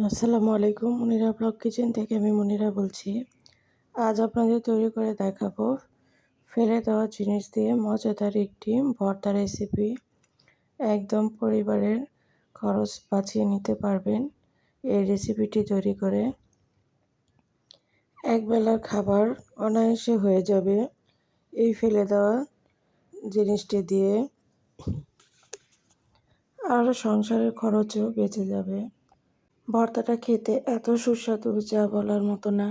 আসসালামু আলাইকুম, Monira blog kitchen থেকে আমি মনিরা বলছি। আজ আপনাদের তৈরি করে দেখাবো ফেলে দেওয়া জিনিস দিয়ে মজাদার একটি ভর্তা রেসিপি একদম পরিবারের খরচ বাঁচিয়ে নিতে পারবেন এই রেসিপিটি তৈরি করে। একবেলার খাবার অনায়াসে হয়ে যাবে। এই ফেলে দেওয়া জিনিসটি দিয়ে আর সংসারের খরচও বেঁচে যাবে। ভর্তাটা খেতে এত সুস্বাদু যা বলার মতো না।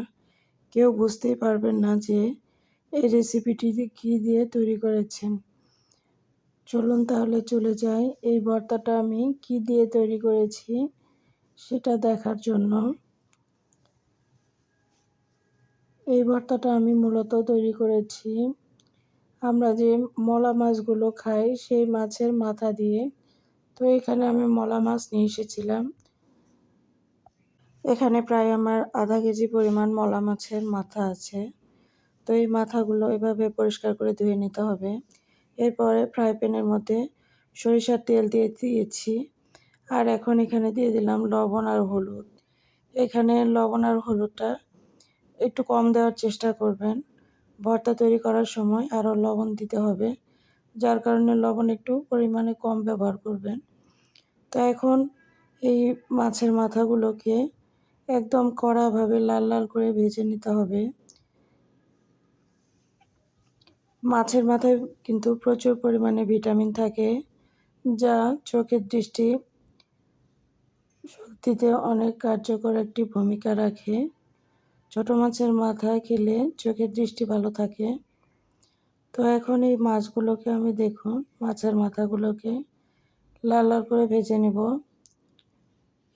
কেউ বুঝতেই পারবেন না যে এই রেসিপিটি কী দিয়ে তৈরি করেছেন। চলুন তাহলে চলে যাই। এই ভর্তাটা আমি কি দিয়ে তৈরি করেছি সেটা দেখার জন্য। এই ভর্তাটা আমি মূলত তৈরি করেছি। আমরা যে মলা মাছগুলো খাই সেই মাছের মাথা দিয়ে। তো এখানে আমি মলা মাছ নিয়ে এসেছিলাম। এখানে প্রায় আমার আধা কেজি পরিমাণ মলা মাছের মাথা আছে। তো এই মাথাগুলো এভাবে পরিষ্কার করে ধুয়ে নিতে হবে। এরপরে ফ্রাই প্যানের মধ্যে সরিষার তেল দিয়ে দিয়েছি। আর এখন এখানে দিয়ে দিলাম লবণ আর হলুদ। এখানে লবণ আর হলুদটা একটু কম দেওয়ার চেষ্টা করবেন। ভর্তা তৈরি করার সময় আরও লবণ দিতে হবে, যার কারণে লবণ একটু পরিমাণে কম ব্যবহার করবেন। তো এখন এই মাছের মাথাগুলোকে একদম কড়াভাবে লাল লাল করে ভেজে নিতে হবে। মাছের মাথায় কিন্তু প্রচুর পরিমাণে ভিটামিন থাকে, যা চোখের দৃষ্টি শক্তিতে অনেক কার্যকর একটি ভূমিকা রাখে। ছোট মাছের মাথা খেলে চোখের দৃষ্টি ভালো থাকে। তো এখন এই মাছগুলোকে আমি দেখুন, মাছের মাথাগুলোকে লাল লাল করে ভেজে নেব।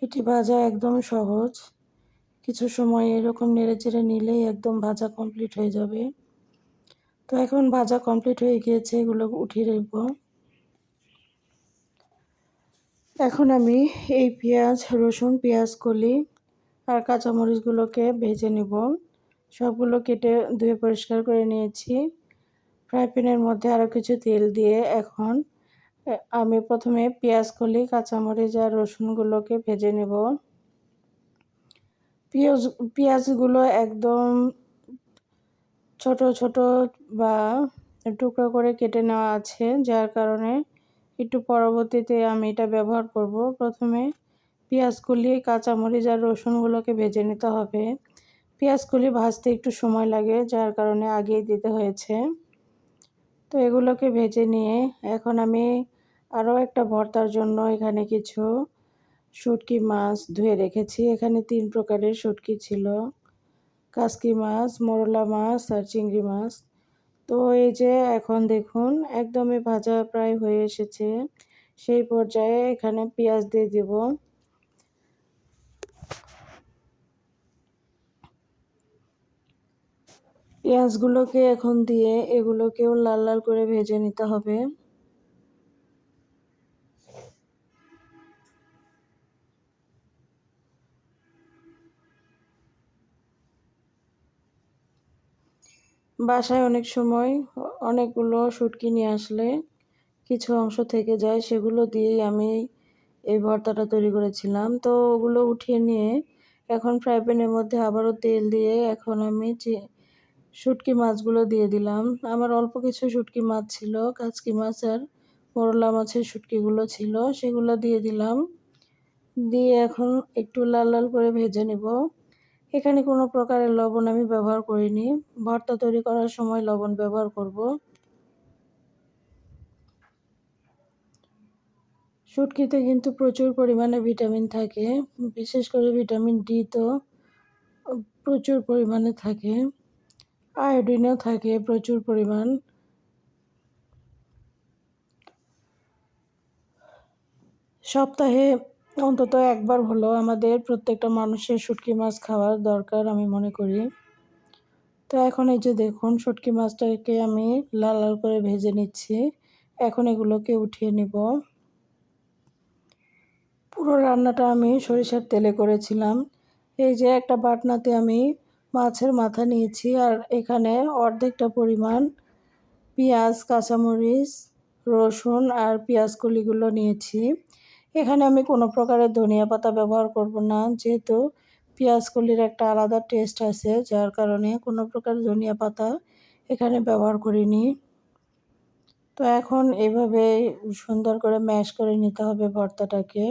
এটি ভাজা একদম সহজ। কিছু সময় এরকম নেড়ে চেড়ে নিলেই একদম ভাজা কমপ্লিট হয়ে যাবে। তো এখন ভাজা কমপ্লিট হয়ে গিয়েছে, এগুলো উঠিয়ে রাখব। এখন আমি এই পেঁয়াজ, রসুন, পেঁয়াজ, কলি আর কাঁচামরিচগুলোকে ভেজে নেব। সবগুলো কেটে ধুয়ে পরিষ্কার করে নিয়েছি। ফ্রাই প্যানের মধ্যে আরও কিছু তেল দিয়ে এখন আমি প্রথমে পেঁয়াজ, কলি, কাঁচামরিচ আর রসুনগুলোকে ভেজে নেব। পেঁয়াজ, পেঁয়াজগুলো একদম ছোট ছোট বা টুকরো করে কেটে নেওয়া আছে, যার কারণে একটু পরবর্তীতে আমি এটা ব্যবহার করব। প্রথমে পেঁয়াজগুলি, কাঁচামরিচ আর রসুনগুলোকে ভেজে নিতে হবে। পেঁয়াজগুলি ভাজতে একটু সময় লাগে, যার কারণে আগেই দিতে হয়েছে। তো এগুলোকে ভেজে নিয়ে এখন আমি আরও একটা ভর্তার জন্য এখানে কিছু শুটকি মাছ ধুয়ে রেখেছি। এখানে তিন প্রকারের শুটকি ছিল। কাসকি মাছ, মোরলা মাছ আর চিংড়ি মাছ। তো এই যে এখন দেখুন, একদমই ভাজা প্রায় হয়ে এসেছে। সেই পর্যায়ে এখানে পেঁয়াজ দিয়ে দেব। পেঁয়াজগুলোকে এখন দিয়ে এগুলোকেও লাল লাল করে ভেজে নিতে হবে। বাসায় অনেক সময় অনেকগুলো শুটকি নিয়ে আসলে কিছু অংশ থেকে যায়, সেগুলো দিয়েই আমি এই ভর্তাটা তৈরি করেছিলাম। তো ওগুলো উঠিয়ে নিয়ে এখন ফ্রাই প্যানের মধ্যে আবারও তেল দিয়ে এখন আমি শুটকি মাছগুলো দিয়ে দিলাম। আমার অল্প কিছু শুটকি মাছ ছিল, কাচকি মাছ আর মোরলা মাছের শুটকিগুলো ছিল, সেগুলো দিয়ে দিলাম। দিয়ে এখন একটু লাল লাল করে ভেজে নেব। এখানে কোনো প্রকারের লবণ আমি ব্যবহার করিনি। ভর্তা তৈরি করার সময় লবণ ব্যবহার করব। শুটকিতে কিন্তু প্রচুর পরিমাণে ভিটামিন থাকে, বিশেষ করে ভিটামিন ডি তো প্রচুর পরিমাণে থাকে। আয়োডিনও থাকে প্রচুর পরিমাণ। সপ্তাহে অন্তত একবার হলো আমাদের প্রত্যেকটা মানুষের শুটকি মাছ খাওয়ার দরকার আমি মনে করি। তো এখন এই যে দেখুন, শুটকি মাছটাকে আমি লাল লাল করে ভেজে নিচ্ছি। এখন এগুলোকে উঠিয়ে নিব। পুরো রান্নাটা আমি সরিষার তেলে করেছিলাম। এই যে একটা বাটনাতে আমি মাছের মাথা নিয়েছি আর এখানে অর্ধেকটা পরিমাণ পেঁয়াজ, কাঁচামরিচ, রসুন আর পেঁয়াজ কলিগুলো নিয়েছি। এখানে আমি কোনো প্রকারের ধনিয়া পাতা ব্যবহার করব না, যেহেতু পেঁয়াজ কলির একটা আলাদা টেস্ট আছে, যার কারণে কোনো প্রকার ধনিয়া পাতা এখানে ব্যবহার করিনি। তো এখন এভাবে সুন্দর করে ম্যাশ করে নিতে হবে ভর্তাটাকে।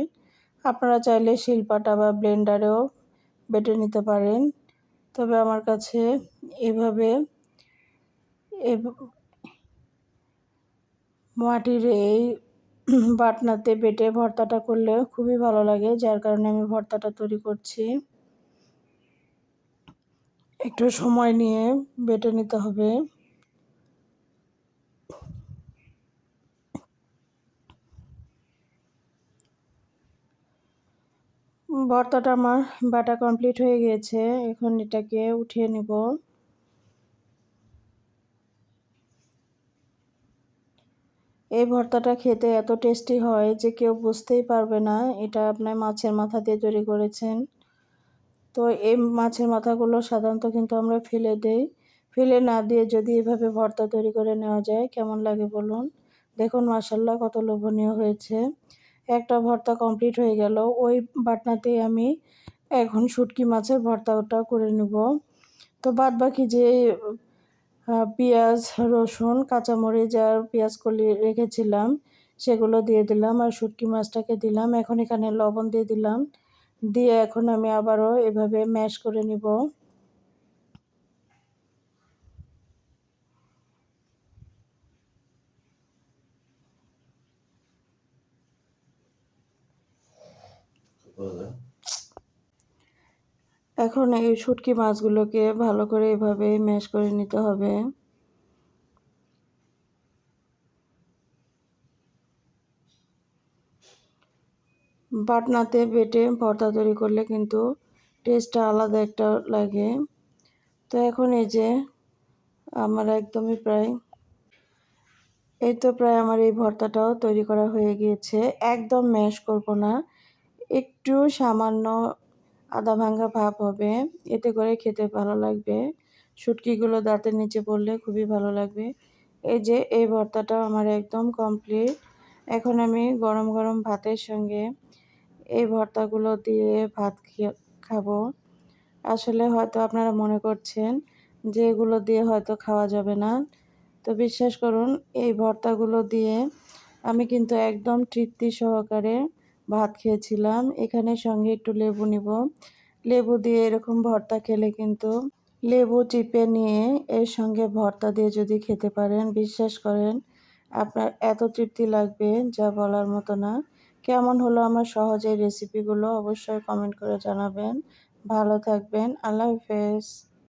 আপনারা চাইলে শিলপাটা বা ব্লেন্ডারেও বেটে নিতে পারেন। তবে আমার কাছে এভাবে মাটির এই বাটনাতে বেটে ভর্তাটা করলে খুবই ভালো লাগে, যার কারণে আমি ভর্তাটা তৈরি করছি। একটু সময় নিয়ে বেটে নিতে হবে। ভর্তাটা আমার বাটা কমপ্লিট হয়ে গিয়েছে, এখন এটাকে উঠিয়ে নেব। এই ভর্তাটা খেতে এত টেস্টি হয় যে কেউ বুঝতেই পারবে না, এটা আপনার মাছের মাথা দিয়ে তৈরি করেছেন। তো এই মাছের মাথাগুলো সাধারণত কিন্তু আমরা ফেলে দেই। ফেলে না দিয়ে যদি এভাবে ভর্তা তৈরি করে নেওয়া যায়, কেমন লাগে বলুন? দেখুন মাসাল্লাহ কত লোভনীয় হয়েছে। একটা ভর্তা কমপ্লিট হয়ে গেল, ওই বাটনাতেই আমি এখন শুটকি মাছের ভর্তাটা করে নেব। তো বাদ বাকি যে পেঁয়াজ, রসুন, কাঁচামরিচ আর পেঁয়াজ কলি রেখেছিলাম। সেগুলো দিয়ে দিলাম আর শুটকি মাছটাকে দিলাম। এখন এখানে লবণ দিয়ে দিলাম। দিয়ে এখন আমি আবারও এভাবে ম্যাশ করে নিব। এখন এই শুটকি মাছগুলোকে ভালো করে এভাবে ম্যাশ করে নিতে হবে। বাটনাতে বেটে ভর্তা তৈরি করলে কিন্তু টেস্টটা আলাদা একটা লাগে। তো এখন এই যে আমার একদমই প্রায় এই তো প্রায় আমার এই ভর্তাটাও তৈরি করা হয়ে গিয়েছে। একদম ম্যাশ করব না, একটু সামান্য আদা ভাঙ্গা ভাব হবে। এতে করে খেতে ভালো লাগবে। শুটকিগুলো দাঁতের নিচে পড়লে খুবই ভালো লাগবে। এই যে, এই ভর্তাটাও আমার একদম কমপ্লিট এখন আমি গরম গরম ভাতের সঙ্গে এই ভর্তাগুলো দিয়ে ভাত খাব। আসলে হয়তো আপনারা মনে করছেন যে এগুলো দিয়ে হয়তো খাওয়া যাবে না। তো বিশ্বাস করুন, এই ভর্তাগুলো দিয়ে আমি কিন্তু একদম তৃপ্তি সহকারে ভাত খেয়েছিলাম। এখানে সঙ্গে একটু লেবু নিব। লেবু দিয়ে এরকম ভর্তা খেলে কিন্তু লেবু চিপে নিয়ে এর সঙ্গে ভর্তা দিয়ে যদি খেতে পারেন, বিশ্বাস করেন আপনার এত তৃপ্তি লাগবে যা বলার মতো না। কেমন হলো আমার সহজ রেসিপিগুলো অবশ্যই কমেন্ট করে জানাবেন। ভালো থাকবেন। আল্লাহ হাফেজ।